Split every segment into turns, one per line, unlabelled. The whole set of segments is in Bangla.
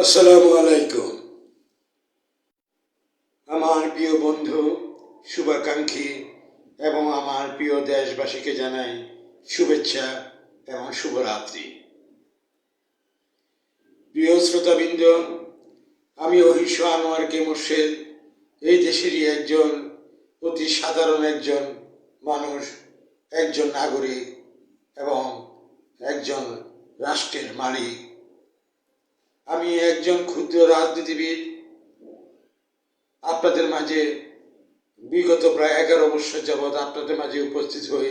আসসালামু আলাইকুম। আমার প্রিয় বন্ধু, শুভাকাঙ্ক্ষী এবং আমার প্রিয় দেশবাসীকে জানাই শুভেচ্ছা এবং শুভরাত্রি। প্রিয় শ্রোতাবৃন্দ, আমি অহিষ আনোয়ার কে মোর্শেদ, এই দেশেরই একজন অতি সাধারণ একজন মানুষ, একজন নাগরিক এবং একজন রাষ্ট্রের মালিক। আমি একজন ক্ষুদ্র রাজনীতিবিদ। আপনাদের মাঝে বিগত প্রায় এগারো বছর যাবৎ আপনাদের মাঝে উপস্থিত হয়ে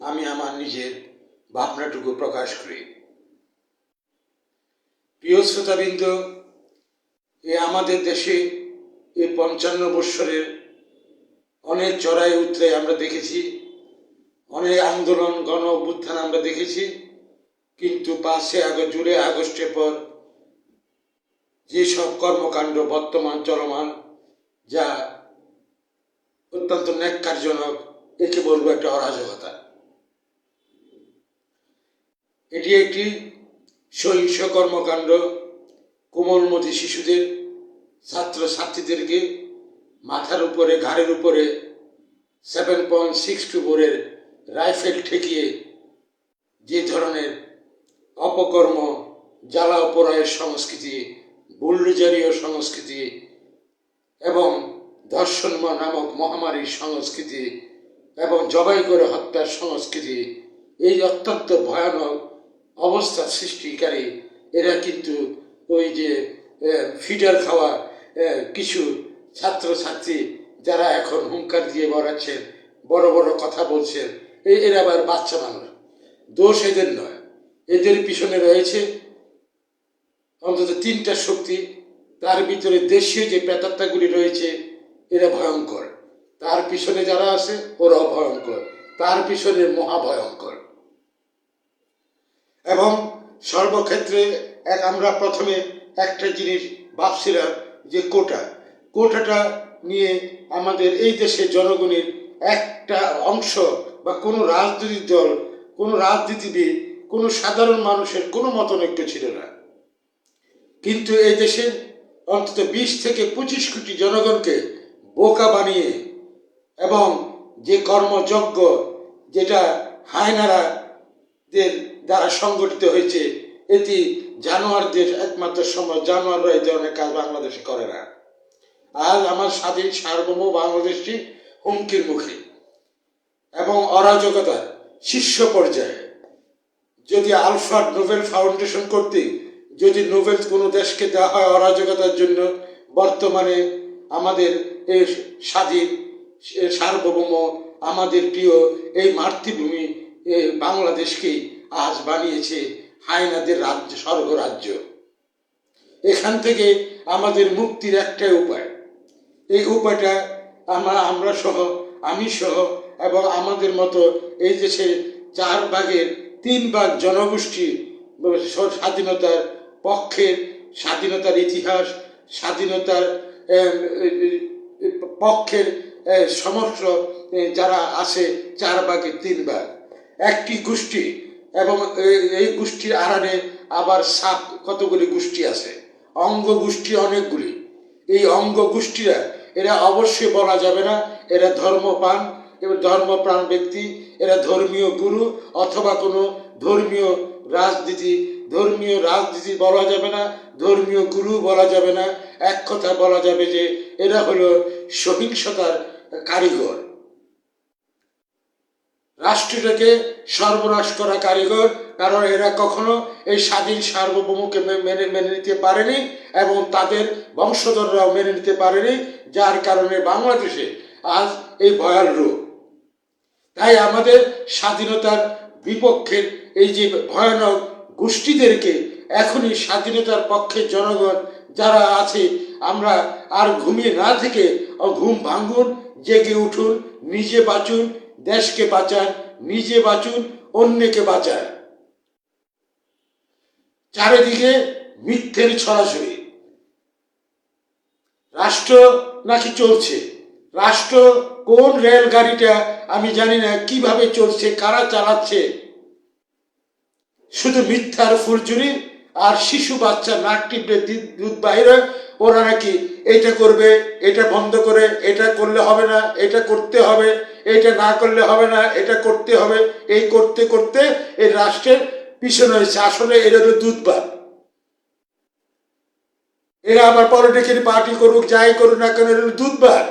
আমি আমার নিজের ভাবনাটুকু প্রকাশ করি। প্রিয় শ্রোতাবৃন্দ, এ আমাদের দেশে এই পঞ্চান্ন বৎসরের অনেক চড়াই উতরে আমরা দেখেছি, অনেক আন্দোলন গণ অভ্যুত্থান আমরা দেখেছি। কিন্তু পাঁচে আগস্ট, জুলাই আগস্টের পর যেসব কর্মকাণ্ড বর্তমান চলমান, যা অত্যন্ত ন্যাক্কারজনক, একে বলব একটা অরাজকতা। এটি একটি সহিংস কর্মকাণ্ড। কোমলমতি শিশুদের ছাত্র ছাত্রীদেরকে মাথার উপরে, ঘাড়ের উপরে সেভেন পয়েন্ট সিক্স টু বোরের রাইফেল ঠেকিয়ে যে ধরনের অপকর্ম জ্বালা অপরায়ের সংস্কৃতি বুল্ডুজারীয় সংস্কৃতি এবং ধর্ষণ নামক মহামারীর সংস্কৃতি এবং জবাই করে হত্যার সংস্কৃতি, এই অত্যন্ত ভয়ানক অবস্থা সৃষ্টিকারী। এরা কিন্তু ওই যে ফিডার খাওয়া কিছু ছাত্রছাত্রী যারা এখন হুঙ্কার দিয়ে বেড়াচ্ছেন, বড় বড় কথা বলছেন এরা আবার বাচ্চা মানুষ দোষ এদের নয়। এদের পিছনে রয়েছে অন্তত তিনটা শক্তি তার ভিতরে দেশীয় যে প্রেতাত্মাগুলি রয়েছে, এরা ভয়ঙ্কর। তার পিছনে যারা আছে ওরাও ভয়ঙ্কর তার পিছনে মহাভয়ঙ্কর। এবং সর্বক্ষেত্রে এক আমরা প্রথমে একটা জিনিস ভাবছিলাম যে কোটা। কোটাটা নিয়ে আমাদের এই দেশের জনগণের একটা অংশ বা কোনো রাজনৈতিক দল, কোনো রাজনীতিবিদ, কোনো সাধারণ মানুষের কোনো মতনৈক্য ছিল না। কিন্তু এই দেশের অন্তত বিশ থেকে পঁচিশ কোটি জনগণকে বোকা বানিয়ে এবং যে কর্মযজ্ঞ যেটা হায়নারাদের দ্বারা সংগঠিত হয়েছে, এটি জানোয়ারদের একমাত্র সময় জানোয়াররা এই ধরনের কাজ বাংলাদেশে করে না। আজ আমার স্বাধীন সার্বভৌম বাংলাদেশটি হুমকির মুখে এবং অরাজকতার শীর্ষ পর্যায়ে। যদি আলফার নোবেল ফাউন্ডেশন কর্তৃক যদি নোবেল কোনো দেশকে দেওয়া হয় অরাজকতার জন্য, বর্তমানে আমাদের এই স্বাধীন সার্বভৌম, আমাদের প্রিয় এই মাতৃভূমি বাংলাদেশকেই আজ বানিয়েছে হায়নাদের রাজ্য, স্বর্গরাজ্য। এখান থেকে আমাদের মুক্তির একটাই উপায়। এই উপায়টা আমরা আমরা সহ, আমি সহ এবং আমাদের মতো এই দেশে চার ভাগের তিন ভাগ জনগোষ্ঠী স্বাধীনতার পক্ষের স্বাধীনতার ইতিহাস, স্বাধীনতার পক্ষের সমস্ত যারা আছে, চার ভাগের তিন ভাগ। একটি গোষ্ঠী এবং এই গোষ্ঠীর আড়ালে আবার সাপ কতগুলি গোষ্ঠী আছে? অঙ্গ গোষ্ঠী অনেকগুলি। এই অঙ্গ গোষ্ঠীরা, এরা অবশ্যই বলা যাবে না, এরা ধর্মপান এবং ধর্মপ্রাণ ব্যক্তি, এরা ধর্মীয় গুরু অথবা কোনো ধর্মীয় রাজনীতি ধর্মীয় রাজনীতি বলা যাবে না, ধর্মীয় গুরু বলা যাবে না। এক কথা বলা যাবে যে, এরা হলো সহিংসতার কারিগর। রাষ্ট্রটাকে সর্বনাশ করা কারিগর, কারণ এরা কখনো এই স্বাধীন সার্বভৌমকে মেনে মেনে নিতে পারেনি এবং তাদের বংশধররাও মেনে নিতে পারেনি, যার কারণে বাংলাদেশে আজ এই ভয়াল রূপ। তাই আমাদের স্বাধীনতার বিপক্ষের এই যে ভয়ানক গোষ্ঠীদেরকে এখনই স্বাধীনতার পক্ষে জনগণ যারা আছে, আমরা আর ঘুমিয়ে না থেকে ঘুম ভাঙুন, জেগে উঠুন, নিজে বাঁচুন, দেশকে বাঁচান, নিজে বাঁচুন, অন্যকে বাঁচান। চারিদিকে মিথ্যের ছড়াছড়ি। রাষ্ট্র নাকি চলছে? রাষ্ট্র কোন রেলগাড়িটা আমি জানি না, কীভাবে চলছে, কারা চালাচ্ছে? শুধু মিথ্যার ফুরজুরি আর শিশু বাচ্চা নাক টিপলে দি- দুধ হয় ওরা নাকি এটা করবে, এটা বন্ধ করে, এটা করলে হবে না, এটা করতে হবে, এটা না করলে হবে না, এটা করতে হবে, এই করতে করতে এই রাষ্ট্রের পিছনে হয়েছে। আসলে এটা হলো দুধ দুধবাদ এরা আবার পলিটিক্যাল পার্টি করুক, যাই করুক না কেন এটা হলো দুধবাদ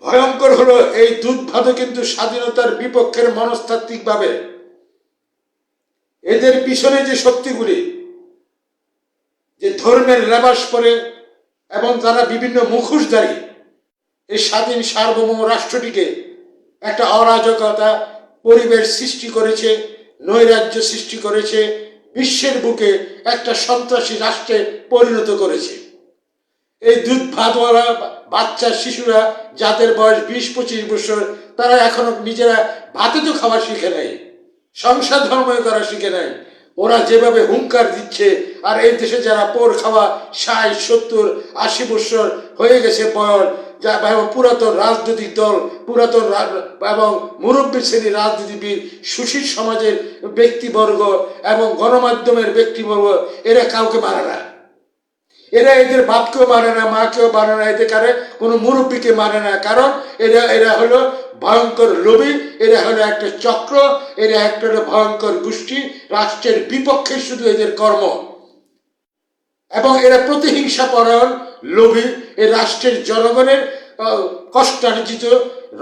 ভয়ঙ্কর হলো এই দুধভাতও কিন্তু স্বাধীনতার বিপক্ষের মনস্তাত্ত্বিক ভাবে এদের পিছনে যে শক্তিগুলি, যে ধর্মের লেবাস পরে এবং তারা বিভিন্ন মুখোশধারী, এই স্বাধীন সার্বভৌম রাষ্ট্রটিকে একটা অরাজকতা, পরিবেশ সৃষ্টি করেছে, নৈরাজ্য সৃষ্টি করেছে, বিশ্বের বুকে একটা সন্ত্রাসী রাষ্ট্রে পরিণত করেছে। এই দুধ ভাতওয়ালা বাচ্চা শিশুরা, যাদের বয়স বিশ পঁচিশ বছর, তারা এখনও নিজেরা ভাতে তো খাওয়া শিখে নেয় সংসার ধর্মই করা শিখে নেয়। ওরা যেভাবে হুঙ্কার দিচ্ছে, আর এই দেশে যারা পোর খাওয়া, ষাট, সত্তর, আশি বছর হয়ে গেছে বয়স যা এবং পুরাতন রাজনৈতিক দল, পুরাতন এবং মুরব্বী শ্রেণির রাজনীতিবিদ, সুশীল সমাজের ব্যক্তিবর্গ এবং গণমাধ্যমের ব্যক্তিবর্গ, এরা কাউকে মানে না। এরা এদের বাপকেও মানে না, মাকেও মানে না, এদের কারে কোনো মুরব্বীকে মানে না। কারণ এরা এরা হলো ভয়ঙ্কর লোভী, এরা হলো একটা চক্র, এরা একটা ভয়ঙ্কর গোষ্ঠী, রাষ্ট্রের বিপক্ষে শুধু এদের কর্ম। এবং এরা প্রতিহিংসা পরায়ণ লোভী, এ রাষ্ট্রের জনগণের কষ্টার্জিত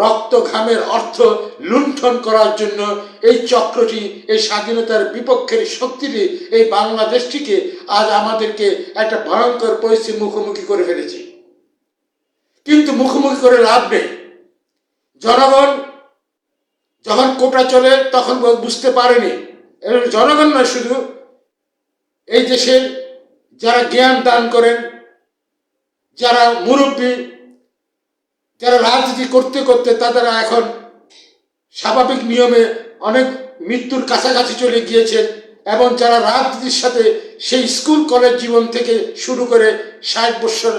রক্ত ঘামের অর্থ লুণ্ঠন করার জন্য এই চক্রটি, এই স্বাধীনতার বিপক্ষের শক্তিটি এই বাংলাদেশটিকে আজ আমাদেরকে একটা ভয়ঙ্কর পরিস্থিতির মুখোমুখি করে ফেলেছে। কিন্তু মুখোমুখি করে লাভ নেই। জনগণ যখন কোটা চলে, তখন বুঝতে পারেনি। জনগণ নয়, শুধু এই দেশের যারা জ্ঞান দান করেন, যারা মুরব্বী, যারা রাজনীতি করতে করতে তারা এখন স্বাভাবিক নিয়মে অনেক মৃত্যুর কাছাকাছি চলে গিয়েছেন। এবং যারা রাজনীতির সাথে সেই স্কুল কলেজ জীবন থেকে শুরু করে ষাট বছর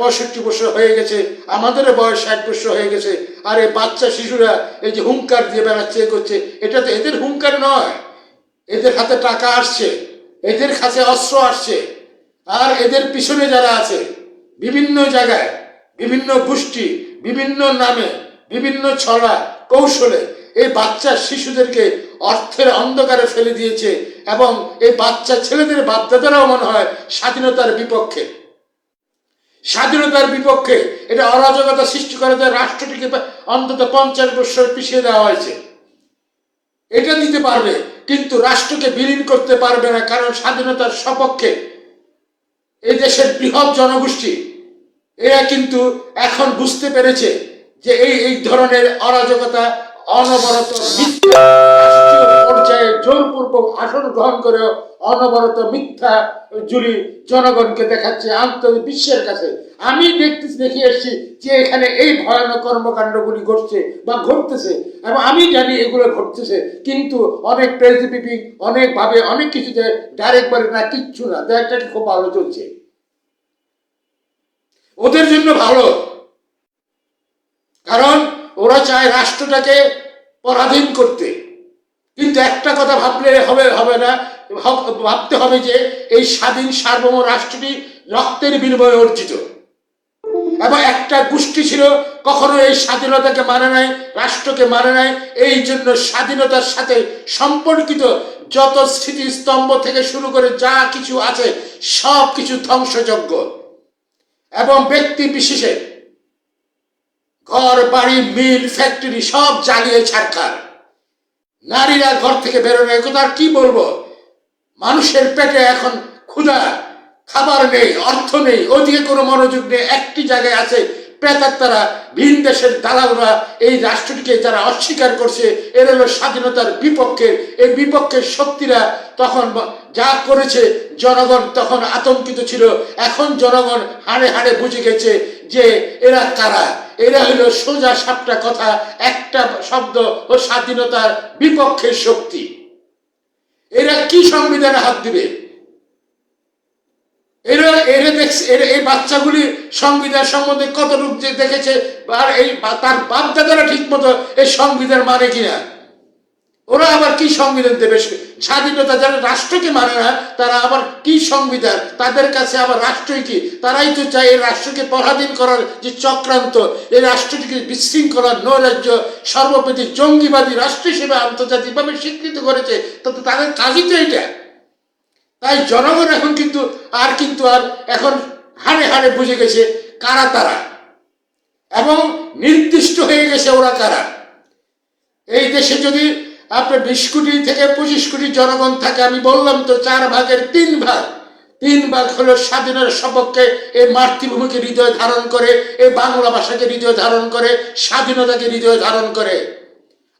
পঁয়ষট্টি বছর হয়ে গেছে, আমাদেরও বয়স ষাট বছর হয়ে গেছে, আর এই বাচ্চা শিশুরা এই যে হুঙ্কার দিয়ে বেড়াচ্ছে করছে, এটা তো এদের হুঙ্কার নয়। এদের হাতে টাকা আসছে, এদের কাছে অস্ত্র আসছে, আর এদের পিছনে যারা আছে, বিভিন্ন জায়গায়, বিভিন্ন গোষ্ঠী, বিভিন্ন নামে, বিভিন্ন ছড়া কৌশলে এই বাচ্চা শিশুদেরকে অর্থের অন্ধকারে ফেলে দিয়েছে এবং এই বাচ্চা ছেলেদের বাপদাদারাও মনে হয় স্বাধীনতার বিপক্ষে। স্বাধীনতার বিপক্ষে এটা অরাজকতা সৃষ্টি করে দেয় রাষ্ট্রটিকে অন্তত পঞ্চাশ বছর পিছিয়ে দেওয়া হয়েছে। এটা দিতে পারবে, কিন্তু রাষ্ট্রকে বিলীন করতে পারবে না কারণ স্বাধীনতার সপক্ষে এই দেশের বৃহৎ জনগোষ্ঠী, এরা কিন্তু এখন বুঝতে পেরেছে যে এই এই ধরনের অরাজকতা, অনবরত মিথ্যা আসন গ্রহণ করে অনবরত মিথ্যা জুড়ি জনগণকে দেখাচ্ছে আন্তর্জাতিক বিশ্বের কাছে। আমি দেখতে দেখে এসেছি যে এখানে এই ভয়ানক কর্মকাণ্ডগুলি ঘটছে বা ঘটতেছে এবং আমি জানি এগুলো ঘটতেছে, কিন্তু অনেক প্রেসিপিপি অনেক ভাবে অনেক কিছুতে ডাইরেক্ট বলে না, কিচ্ছু না। দেশটা খুব ভালো চলছে। ওদের জন্য ভালো। কারণ ওরা চায় রাষ্ট্রটাকে পরাধীন করতে। কিন্তু একটা কথা ভাবলে হবে হবে না, ভাব- ভাবতে হবে যে এই স্বাধীন সার্বভৌম রাষ্ট্রটি রক্তের বিনিময়ে অর্জিত। এবং একটা গোষ্ঠী ছিল কখনো এই স্বাধীনতাকে মানে নাই, রাষ্ট্রকে মানে নাই, এই জন্য স্বাধীনতার সাথে সম্পর্কিত যত স্মৃতিস্তম্ভ থেকে শুরু করে যা কিছু আছে, সব কিছু ধ্বংসযোগ্য এবং ব্যক্তি বিশেষে ঘর, বাড়ি, মিল, ফ্যাক্টরি সব জ্বালিয়ে ছাড়কার নারীরা ঘর থেকে বেরোনো এ কথা কি বলব? মানুষের পেটে এখন ক্ষুধা, খাবার নেই, অর্থ নেই, ওদিকে কোনো মনোযোগ নেই, একটি জায়গায় আছে পেতার তারা ভিন দেশের দালালরা, এই রাষ্ট্রটিকে যারা অস্বীকার করছে, এর হলো স্বাধীনতার বিপক্ষে, এই বিপক্ষের শক্তিরা তখন যা করেছে জনগণ তখন আতঙ্কিত ছিল। এখন জনগণ হাড়ে হাড়ে বুঝে গেছে যে এরা কারা? এরা হলো সোজা সাপটা কথা, একটা শব্দ ও স্বাধীনতার বিপক্ষের শক্তি। এরা কি সংবিধানে হাত দিবে? এরা এরা দেখছে এই বাচ্চাগুলি সংবিধান সম্বন্ধে কতটুকু যে দেখেছে, আর এই তার বাপদাদারা ঠিক মতো এই সংবিধান মানে কিনা? ওরা আবার কি সংবিধান দেবে? স্বাধীনতা যারা রাষ্ট্রকে মানে না, তারা আবার কি সংবিধান? তাদের কাছে আবার রাষ্ট্রই কি? তারাই তো চায় এই রাষ্ট্রকে পরাধীন করার যে চক্রান্ত। এই রাষ্ট্রটিকে বিশৃঙ্খলা, নৈরাজ্য সর্বপ্রতি জঙ্গিবাদী রাষ্ট্র হিসেবে আন্তর্জাতিকভাবে স্বীকৃত করেছে। তো তো তাদের কাজই তো এটা। তাই জনগণ এখন কিন্তু আর কিন্তু আর এখন হাড়ে হাড়ে বুঝে গেছে কারা তারা। এবং নির্দিষ্ট হয়ে গেছে ওরা কারা। এই দেশে যদি আপনার বিশ কোটি থেকে পঁচিশ কোটি জনগণ থাকে, আমি বললাম তো চার ভাগের তিন ভাগ। তিন ভাগ হলো স্বাধীনতার সপক্ষে এই মাতৃভূমিকে হৃদয় ধারণ করে, এই বাংলা ভাষাকে হৃদয় ধারণ করে, স্বাধীনতাকে হৃদয় ধারণ করে।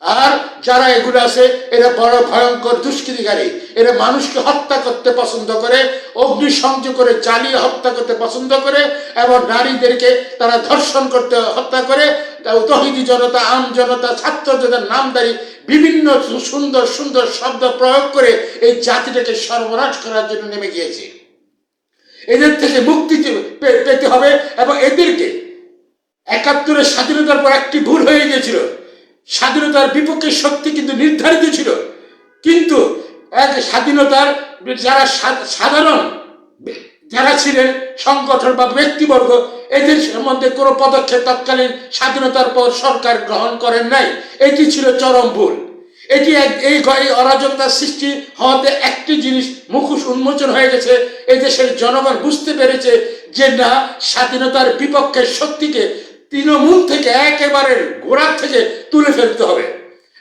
আর যারা এগুলো আছে, এরা বড় ভয়ঙ্কর দুষ্কৃতিকারী। এরা মানুষকে হত্যা করতে পছন্দ করে, অগ্নিসংযোগ করে, জ্বালিয়ে হত্যা করতে পছন্দ করে, এবং নারীদেরকে তারা ধর্ষণ করতে হত্যা করে। তহিদি জনতা, আম জনতা, ছাত্র জনতার নামদারি বিভিন্ন সুন্দর সুন্দর শব্দ প্রয়োগ করে এই জাতিটাকে সর্বনাশ করার জন্য নেমে গিয়েছে। এদের থেকে মুক্তি পেতে হবে, এবং এদেরকে একাত্তরের স্বাধীনতার পর একটি ভুল হয়ে গিয়েছিল। স্বাধীনতার বিপক্ষে শক্তি কিন্তু নির্ধারিত ছিল। কিন্তু এক স্বাধীনতার যারা সাধারণ যারা ছিলেন, সংগঠন বা ব্যক্তিবর্গ, এদের সম্বন্ধে কোনো পদক্ষেপ তৎকালীন স্বাধীনতার পর সরকার গ্রহণ করেন নাই। এটি ছিল চরম ভুল। এটি এক- এই অরাজকতার সৃষ্টি হওয়াতে একটি জিনিস মুখোশ উন্মোচন হয়ে গেছে। এদেশের জনগণ বুঝতে পেরেছে যে না, স্বাধীনতার বিপক্ষের শক্তিকে তৃণমূল থেকে একেবারে গোড়ার থেকে তুলে ফেলতে হবে।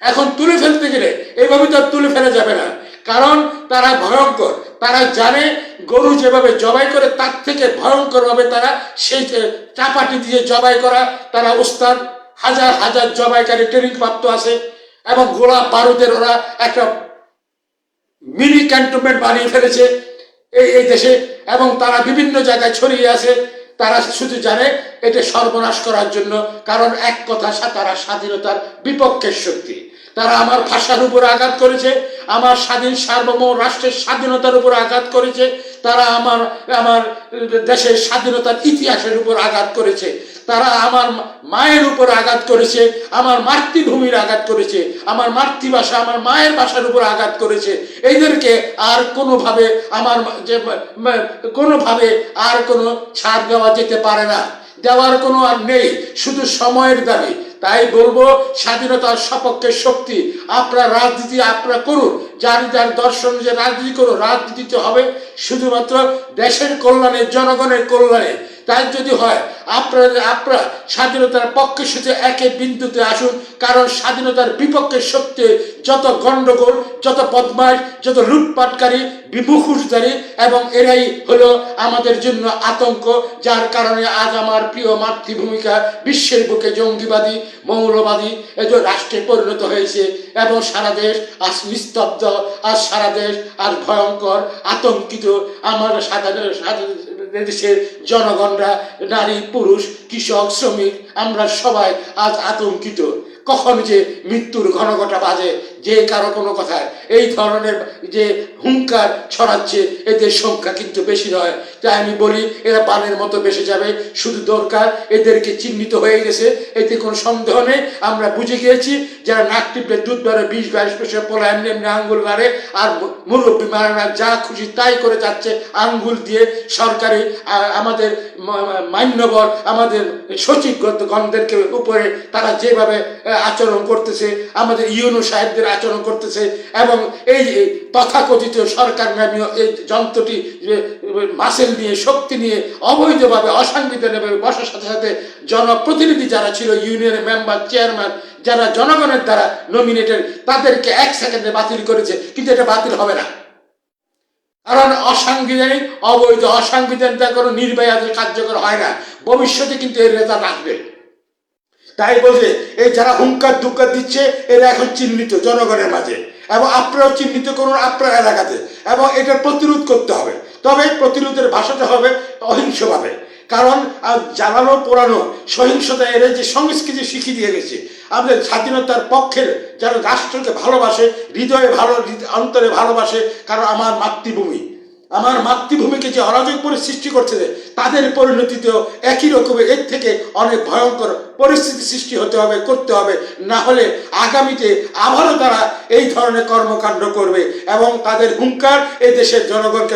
এখন তুলে ফেলতে গেলে এইভাবে তো তুলে ফেলা যাবে না। কারণ তারা ভয়ঙ্কর, তারা জানে গরু যেভাবে জবাই করে তার থেকে ভয়ঙ্করভাবে তারা সেই চাপাটি দিয়ে জবাই করা, তারা ওস্তাদ হাজার হাজার জবাইকারী ট্রেনিং প্রাপ্ত আছে এবং গোলা বারুদের ওরা একটা মিনি ক্যান্টনমেন্ট বানিয়ে ফেলেছে এই এই দেশে এবং তারা বিভিন্ন জায়গায় ছড়িয়ে আছে। তারা শুধু জানে এটা সর্বনাশ করার জন্য, কারণ এক কথা তারা স্বাধীনতার বিপক্ষের শক্তি। তারা আমার ভাষার উপর আঘাত করেছে, আমার স্বাধীন সার্বভৌম রাষ্ট্রের স্বাধীনতার উপর আঘাত করেছে, তারা আমার আমার দেশের স্বাধীনতার ইতিহাসের উপর আঘাত করেছে। তারা আমার মায়ের উপর আঘাত করেছে, আমার মাতৃভূমির আঘাত করেছে, আমার মাতৃভাষা, আমার মায়ের ভাষার উপর আঘাত করেছে। এইদেরকে আর কোনোভাবে আমার যে কোনোভাবে আর কোনো ছাড় দেওয়া যেতে পারে না। দেওয়ার কোনো আর নেই, শুধু সময়ের দাবি। তাই বলব, স্বাধীনতার সপক্ষে শক্তি আপনার রাজনীতি আপনারা করুন। যার যার দর্শন যে রাজনীতি করুন রাজনীতিতে হবে। শুধুমাত্র দেশের কল্যাণে, জনগণের কল্যাণে। তাই যদি হয়, আপনারা আপনারা স্বাধীনতার পক্ষে শুধু একে বিন্দুতে আসুন, কারণ স্বাধীনতার বিপক্ষে শক্তি যত গণ্ডগোল যত বদমাশ যত লুটপাটকারী, বিমুখুশধারী, এবং এরাই হলো আমাদের জন্য আতঙ্ক, যার কারণে আজ আমার প্রিয় মাতৃভূমিকা বিশ্বের বুকে জঙ্গিবাদী, মৌলবাদী এজ রাষ্ট্রে পরিণত হয়েছে, এবং সারা দেশ আজ নিস্তব্ধ, আজ সারা দেশ আজ ভয়ঙ্কর, আতঙ্কিত, আমার সাধারণ সাধারণ দেশের জনগণরা, নারী, পুরুষ, কৃষক, শ্রমিক, আমরা সবাই আজ আতঙ্কিত। কখন যে মৃত্যুর ঘনঘটা বাজে যে কারও কোনো কথায় এই ধরনের যে হুঙ্কার ছড়াচ্ছে, এদের সংখ্যা কিন্তু বেশি নয়। তাই আমি বলি, এরা বানের মতো বেসে যাবে, শুধু দরকার এদেরকে চিহ্নিত হয়ে গেছে, এতে কোনো সন্দেহ নেই। আমরা বুঝে গিয়েছি, যারা নাক টিপলে দুধ বাড়ে বিশ বাইশ পয়সা পোলা এমনি এমনি আঙ্গুল মারে আর মুরব্বী মারানা যা খুশি তাই করে যাচ্ছে আঙ্গুল দিয়ে সরকারি আমাদের মান্যবর, আমাদের সচিব গণদেরকে উপরে তারা যেভাবে আচরণ করতেছে, আমাদের ইউনো সাহেবদের আচরণ করতেছে এবং এই তথাকথিত সরকার নামীয় এই যন্ত্রটি মাসেল নিয়ে, শক্তি নিয়ে অবৈধভাবে, অসাংবিধানিকভাবে বসার সাথে সাথে জনপ্রতিনিধি যারা ছিল ইউনিয়নের মেম্বার চেয়ারম্যান যারা জনগণের দ্বারা নমিনেটেড তাদেরকে এক সেকেন্ডে বাতিল করেছে, কিন্তু এটা বাতিল হবে না। কারণ অসাংবিধানিক, অবৈধ অসাংবিধানিক কোনো নির্বাহী কার্যকর হয় না। ভবিষ্যতে কিন্তু এর রেজাল্ট আসবে। তাই বলছে, এই যারা হুঙ্কার দুক্কার দিচ্ছে, এরা এখন চিহ্নিত জনগণের মাঝে। এবং আপনারাও চিহ্নিত করুন আপনার এলাকাতে। এবং এটা প্রতিরোধ করতে হবে। তবে প্রতিরোধের ভাষাটা হবে অহিংসভাবে। কারণ জ্বালানো পোড়ানো সহিংসতা এরা যে সংস্কৃতি শিখিয়ে দিয়ে গেছে, আমাদের স্বাধীনতার পক্ষের যারা রাষ্ট্রকে ভালোবাসে, হৃদয়ে ভালো অন্তরে ভালোবাসে, কারণ আমার মাতৃভূমি। আমার মাতৃভূমিকে যে অরাজক করে সৃষ্টি করছে তাদের পরিণতিতেও একই রকমের এর থেকে অনেক ভয়ঙ্কর পরিস্থিতি সৃষ্টি হতে হবে, করতে হবে। না হলে আগামীতে আবারও তারা এই ধরনের কর্মকাণ্ড করবে এবং তাদের হুঙ্কার এই দেশের জনগণকে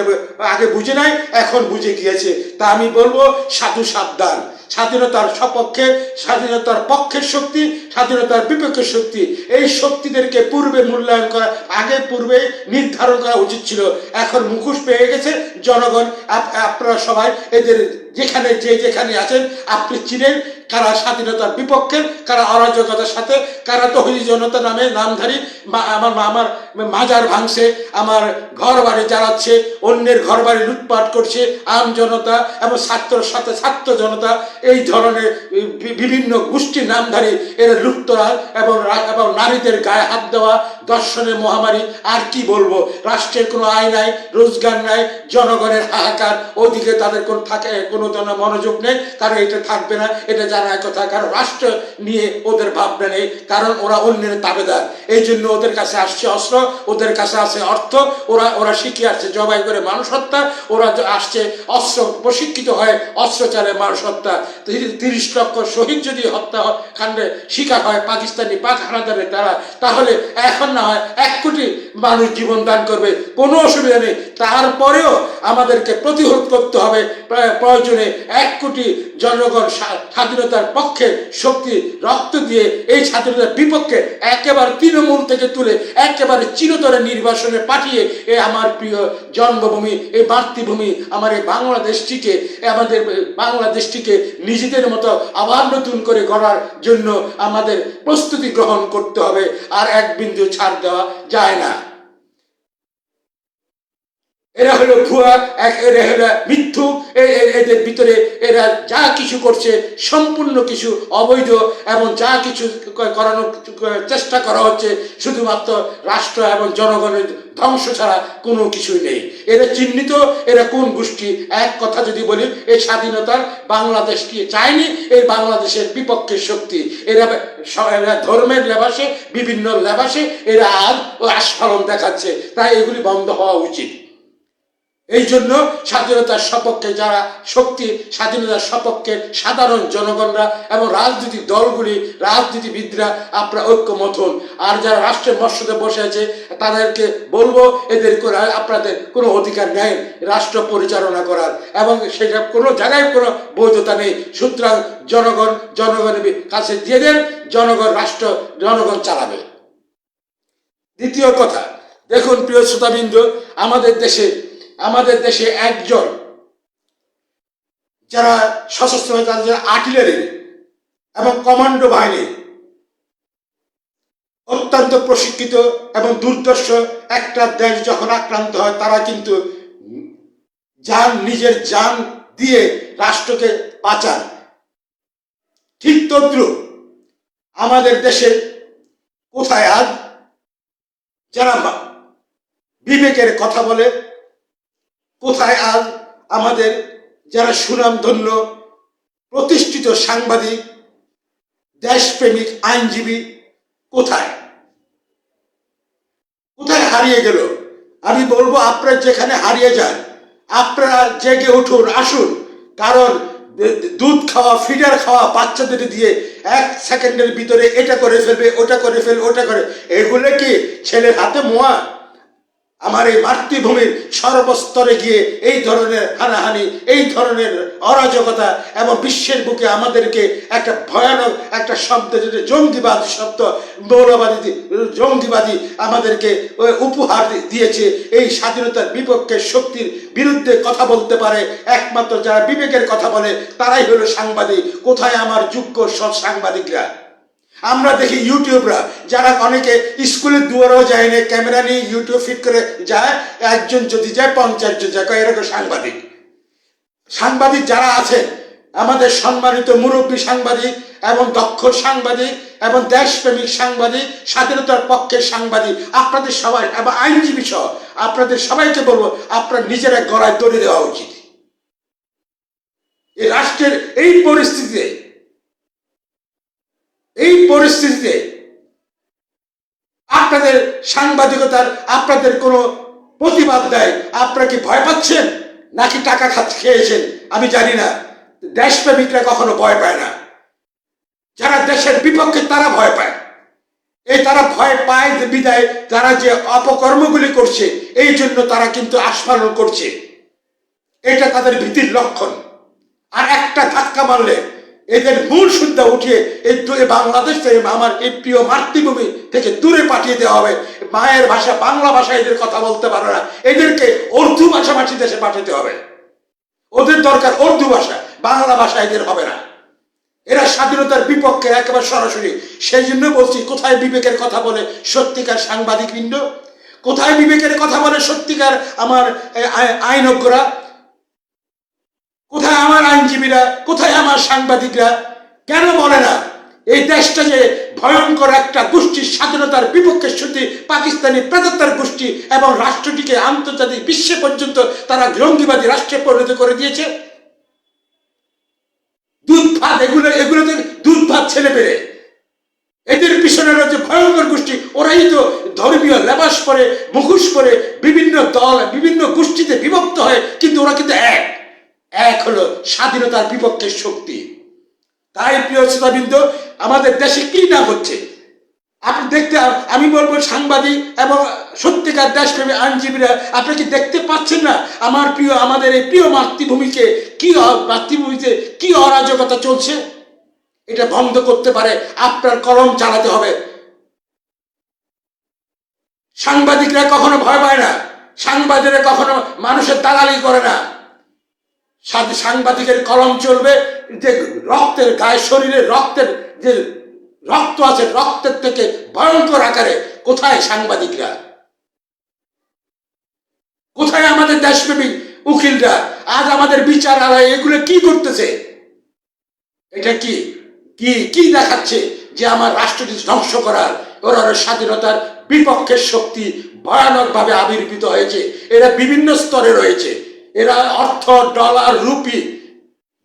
আগে বুঝে নাই এখন বুঝে গিয়েছে। তা আমি বলব, সাধু সাবধান। স্বাধীনতার সপক্ষে, স্বাধীনতার পক্ষের শক্তি, স্বাধীনতার বিপক্ষের শক্তি, এই শক্তিদেরকে পূর্বে মূল্যায়ন করা, আগে পূর্বে নির্ধারণ করা উচিত ছিল। এখন মুখোশ পেয়ে গেছে। জনগণ আপ- আপনারা সবাই এদের যেখানে যে যেখানে আছেন, আপনি চিনেন কারা স্বাধীনতার বিপক্ষে, কারা অরাজকতার সাথে, কারা তহিদি জনতা নামে নামধারী। আমার আমার মাজার ভাঙছে, আমার ঘর বাড়ি জ্বালাচ্ছে, অন্যের ঘর বাড়ি লুটপাট করছে, আম জনতা এবং ছাত্রর সাথে ছাত্র জনতা, এই ধরনের বিভিন্ন গোষ্ঠীর নামধারী, এরা লুপ্তরা এবং এবং নারীদের গায়ে হাত দেওয়া দর্শনের মহামারী, আর কি বলব? রাষ্ট্রের কোনো আয় নাই, রোজগার নাই, জনগণের হাহাকার, ওদিকে তাদের কোন থাকে, কোনো জন মনোযোগ নেই, কারণ এটা থাকবে না, এটা জানা কথা, কারণ রাষ্ট্র নিয়ে ওদের ভাবনা নেই, কারণ ওরা অন্যের তাবেদার। এই জন্য ওদের কাছে আসছে অস্ত্র, ওদের কাছে আছে অর্থ, ওরা ওরা শিখে আসছে, জবাই করে মানুষ হত্যা, ওরা আসছে অস্ত্র, প্রশিক্ষিত হয় অস্ত্র চালে মানুষ হত্যা। তিরিশ লক্ষ শহীদ যদি হত্যা কাণ্ডে শিকার হয় পাকিস্তানি পাক হানাদারের দ্বারা, তাহলে এখন না হয় এক কোটি মানুষ জীবন দান করবে, কোনো অসুবিধা নেই। তারপরেও আমাদেরকে প্রতিরোধ করতে হবে প্রায় প্রয়োজনে এক কোটি জনগণ স্বাধীনতার পক্ষে শক্তি, রক্ত দিয়ে এই স্বাধীনতার বিপক্ষে একেবারে তৃণমূল থেকে তুলে একেবারে চিরতরে নির্বাসনে পাঠিয়ে এ আমার প্রিয় জন্মভূমি এই মাতৃভূমি আমার এই বাংলাদেশটিকে আমাদের বাংলাদেশটিকে নিজেদের মতো আবার নতুন করে গড়ার জন্য আমাদের প্রস্তুতি গ্রহণ করতে হবে। আর এক বিন্দু ছাড় দেওয়া যায় না। এরা হলো ভুয়া, এক এরা হলো মিথ্যু এদের ভিতরে এরা যা কিছু করছে সম্পূর্ণ কিছু অবৈধ এবং যা কিছু করানোর চেষ্টা করা হচ্ছে শুধুমাত্র রাষ্ট্র এবং জনগণের ধ্বংস ছাড়া কোনো কিছুই নেই। এরা চিহ্নিত, এরা কোন গোষ্ঠী? এক কথা যদি বলি এই স্বাধীনতার বাংলাদেশকে চায়নি? এই বাংলাদেশের বিপক্ষের শক্তি। এরা এরা ধর্মের লেবাসে, বিভিন্ন লেবাসে এরা আজ ও আস্ফালন দেখাচ্ছে। তাই এগুলি বন্ধ হওয়া উচিত। এই জন্য স্বাধীনতার সপক্ষে যারা শক্তি, স্বাধীনতার সপক্ষে সাধারণ জনগণরা এবং রাজনৈতিক দলগুলি, রাজনীতিবিদরা, আপনারা ঐক্যমত হন। আর যারা রাষ্ট্রের মর্যাদা বসে আছে, তাদেরকে বলব, এদের আপনাদের কোনো অধিকার নেই রাষ্ট্র পরিচালনা করার। এবং সেটা কোনো জায়গায় কোনো বৈধতা নেই। সুতরাং জনগণ, জনগণের কাছে দিয়ে দেন, জনগণ রাষ্ট্র, জনগণ চালাবে। দ্বিতীয় কথা, দেখুন প্রিয় শ্রোতাবৃন্দ, আমাদের দেশে আমাদের দেশে একজন যারা সশস্ত্র তাদের আর্টিলারি এবং কমান্ডো বাহিনী অত্যন্ত প্রশিক্ষিত এবং দুর্দর্শ একটা দেশ যখন আক্রান্ত হয়, তারা কিন্তু যান, নিজের যান দিয়ে রাষ্ট্রকে বাঁচান। ঠিক তদ্রুপ আমাদের দেশে কোথায় আজ? যারা বিবেকের কথা বলে কোথায় আজ আমাদের যারা সুনামধন্য, প্রতিষ্ঠিত সাংবাদিক, দেশপ্রেমিক আইনজীবী, কোথায়? কোথায় হারিয়ে গেল? আমি বলব আপনারা যেখানে হারিয়ে যান, আপনারা জেগে উঠুন, আসুন। কারণ দুধ খাওয়া, ফিডার খাওয়া বাচ্চাদের দিয়ে এক সেকেন্ডের ভিতরে এটা করে ফেলবে, ওটা করে ফেলবে ওটা করে। এগুলো কি ছেলের হাতে মোয়া? আমার এই মাতৃভূমির সর্বস্তরে গিয়ে এই ধরনের হানাহানি, এই ধরনের অরাজকতা এবং বিশ্বের বুকে আমাদেরকে একটা ভয়ানক একটা শব্দ, যেটা জঙ্গিবাদ শব্দ, মৌলবাদী, জঙ্গিবাদী আমাদেরকে উপহার দিয়েছে। এই স্বাধীনতার বিপক্ষে শক্তির বিরুদ্ধে কথা বলতে পারে। একমাত্র যারা বিবেকের কথা বলে, তারাই হলো সাংবাদিক। কোথায় আমার যোগ্য সৎ সাংবাদিকরা? আমরা দেখি ইউটিউবরা যারা অনেকে স্কুলের দুয়ারেও যায় না, ক্যামেরা নিয়ে ইউটিউব ফিট করে যায়, একজন যদি যায়, পঞ্চাশ জন যায়। এরকম সাংবাদিক। সাংবাদিক যারা আছেন আমাদের সম্মানিত মুরব্বী সাংবাদিক এবং দক্ষ সাংবাদিক এবং দেশপ্রেমিক সাংবাদিক, স্বাধীনতার পক্ষের সাংবাদিক, আপনাদের সবাই, এবং আইনজীবী সহ, আপনাদের সবাইকে বলব, আপনার নিজেরা গলায় দড়ি দেওয়া উচিত। এই রাষ্ট্রের এই পরিস্থিতিতে এই পরিস্থিতিতে আপনাদের সাংবাদিকতার আপনাদের কোনো প্রতিবাদ দেয় আপনারা কি ভয় পাচ্ছেন নাকি টাকা খেয়েছেন? আমি জানি না। দেশপ্রেমিকরা কখনো ভয় পায় না। যারা দেশের বিপক্ষে তারা ভয় পায়। এই তারা ভয় পায় বিদায়, তারা যে অপকর্মগুলি করছে, এই জন্য তারা কিন্তু আস্ফালন করছে। এটা তাদের ভীতির লক্ষণ। আর একটা ধাক্কা মারলে এদের মূল সুদ্ধা উঠিয়ে এই বাংলাদেশ থেকে আমার এই প্রিয় মাতৃভূমি থেকে দূরে পাঠিয়ে দেওয়া হবে। মায়ের ভাষা, বাংলা ভাষা এদের কথা বলতে পারে না। এদেরকে উর্দু ভাষাভাষী দেশে পাঠাতে হবে। ওদের দরকার উর্দু ভাষা, বাংলা ভাষা এদের হবে না। এরা স্বাধীনতার বিপক্ষে একেবারে সরাসরি। সেই জন্য বলছি, কোথায় বিবেকের কথা বলে সত্যিকার সাংবাদিক বৃন্দ? কোথায় বিবেকের কথা বলে সত্যিকার আমার আইনজ্ঞরা? কোথায় আমার আইনজীবীরা, কোথায় আমার সাংবাদিকরা? কেন বলে না? এই দেশটা যে ভয়ঙ্কর একটা গোষ্ঠীর স্বাধীনতার বিপক্ষে সত্যি পাকিস্তানি প্রেতাত্মার গোষ্ঠী এবং রাষ্ট্রটিকে আন্তর্জাতিক বিশ্বে পর্যন্ত তারা জঙ্গিবাদী রাষ্ট্রে পরিণত করে দিয়েছে। দুধ ভাত এগুলো, এগুলোতে দুধ ভাত ছেলে পেরে এদের পিছনে রয়েছে ভয়ঙ্কর গোষ্ঠী। ওরাই তো ধর্মীয় লেবাস পরে, মুখোশ পরে বিভিন্ন দল, বিভিন্ন গোষ্ঠীতে বিভক্ত হয়, কিন্তু ওরা কিন্তু এক। এক হলো স্বাধীনতার বিপক্ষের শক্তি। তাই প্রিয় শ্রোতাবৃন্দ, আমাদের দেশে কি না হচ্ছে? আপনি দেখতে, আমি বলব সাংবাদিক এবং সত্যিকার দেশপ্রেমী আইনজীবীরা, আপনি কি দেখতে পাচ্ছেন না আমার প্রিয়, আমাদের এই প্রিয় মাতৃভূমিকে কি মাতৃভূমিতে কি অরাজকতা চলছে? এটা বন্ধ করতে পারে, আপনার কলম চালাতে হবে। সাংবাদিকরা কখনো ভয় পায় না, সাংবাদিকরা কখনো মানুষের দালালি করে না। সাথে সাংবাদিকের কলম চলবে, যে রক্তের গায়ে, শরীরে রক্তের যে রক্ত আছে, রক্তের থেকে ভয়ঙ্কর আকারে কোথায় সাংবাদিকরা? কোথায় আমাদের দেশপ্রেমিক উকিলরা? আজ আমাদের বিচারালয় এগুলো কি করতেছে? এটা কি? কি কি দেখাচ্ছে যে আমার রাষ্ট্রটি ধ্বংস করার ওরা স্বাধীনতার বিপক্ষের শক্তি ভয়ানকভাবে আবির্ভূত হয়েছে? এরা বিভিন্ন স্তরে রয়েছে। এরা অর্থ, ডলার, রুপি,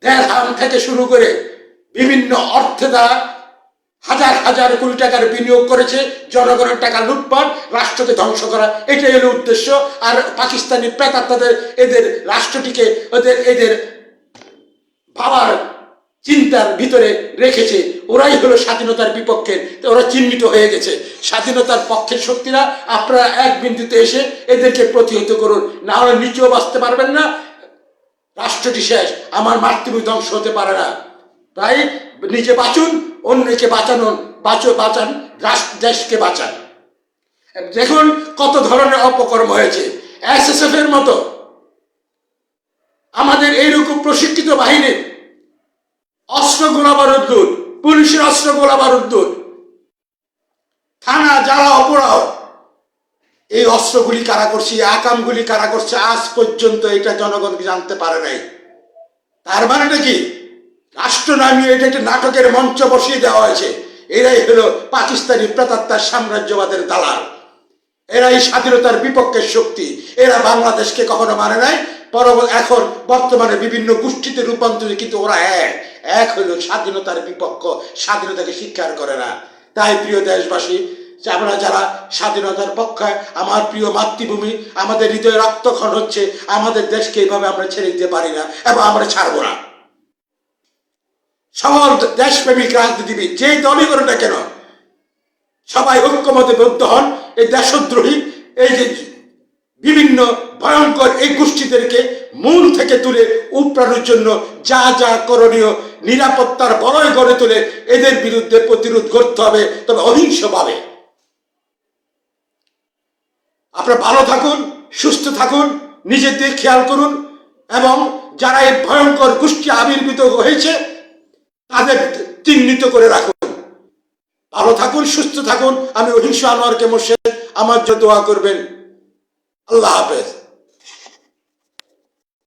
দেড়হাম থেকে শুরু করে বিভিন্ন অর্থে দ্বারা হাজার হাজার কোটি টাকার বিনিয়োগ করেছে, জনগণের টাকা লুটপাট, রাষ্ট্রকে ধ্বংস করা, এটাই হলো উদ্দেশ্য। আর পাকিস্তানি প্রেতাত্মাদের, এদের রাষ্ট্রটিকে, ওদের, এদের ভাবার চিন্তার ভিতরে রেখেছে। ওরাই হলো স্বাধীনতার বিপক্ষে। ওরা চিহ্নিত হয়ে গেছে। স্বাধীনতার পক্ষের শক্তিরা আপনারা এক বিন্দুতে এসে এদেরকে প্রতিহত করুন। না হলে নিচেও বাঁচতে পারবেন না। রাষ্ট্রটি শেষ। আমার মাতৃভূমি ধ্বংস হতে পারে না। তাই নিজে বাঁচুন, অন্যকে বাঁচানোর বাঁচো বাঁচান দেশকে বাঁচান। দেখুন কত ধরনের অপকর্ম হয়েছে। এসএসএফ এর মতো। আমাদের এইরকম প্রশিক্ষিত বাহিনীর অস্ত্র গোলা বারুদ লুট পুলিশের অস্ত্র গোলা বারুদ লুট থানা, যারা অপরাধ, এই অস্ত্রগুলি কারা করছে আকামগুলি কারা করছে, আজ পর্যন্ত এটা জনগণকে জানতে পারে নাই। তার মানেটা কি? রাষ্ট্র নামিয়ে এটা একটা নাটকের মঞ্চ বসিয়ে দেওয়া হয়েছে। এরাই হলো পাকিস্তানি প্রেতাত্মার সাম্রাজ্যবাদের দালাল। এরাই স্বাধীনতার বিপক্ষের শক্তি। এরা বাংলাদেশকে কখনো মানে নাই পরবর্তী এখন বর্তমানে বিভিন্ন গোষ্ঠীতে রূপান্তরিত, কিন্তু ওরা এক। এক হলো স্বাধীনতার বিপক্ষ, স্বাধীনতাকে স্বীকার করে না। তাই প্রিয় দেশবাসী আমরা যারা স্বাধীনতার পক্ষে, আমার প্রিয় মাতৃভূমি, আমাদের হৃদয়ে রক্তক্ষণ হচ্ছে, আমাদের দেশকে এইভাবে আমরা ছেড়ে দিতে পারি না এবং আমরা ছাড়বো না। সকল দেশপ্রেমিক, রাজনীতিবিদ যে দলই করে না কেন, সবাই ঐক্যমতে বদ্ধ হন। এই দেশদ্রোহী, এই যে বিভিন্ন ভয়ঙ্কর এই গোষ্ঠীদেরকে মূল থেকে তুলে উপড়ানোর জন্য যা যা করণীয় নিরাপত্তার বলয় গড়ে তুলে, এদের বিরুদ্ধে প্রতিরোধ করতে হবে, তবে অহিংসভাবে। আপনারা ভালো থাকুন, সুস্থ থাকুন নিজের দিকে খেয়াল করুন, এবং যারা এই ভয়ঙ্কর গোষ্ঠী আবির্ভূত হয়েছে, তাদের চিহ্নিত করে রাখুন। ভালো থাকুন, সুস্থ থাকুন, আমি অহিংস আনোয়ারকে মোর্শেদ, আমার জন্য দোয়া করবেন। আল্লাহ হাফেজ।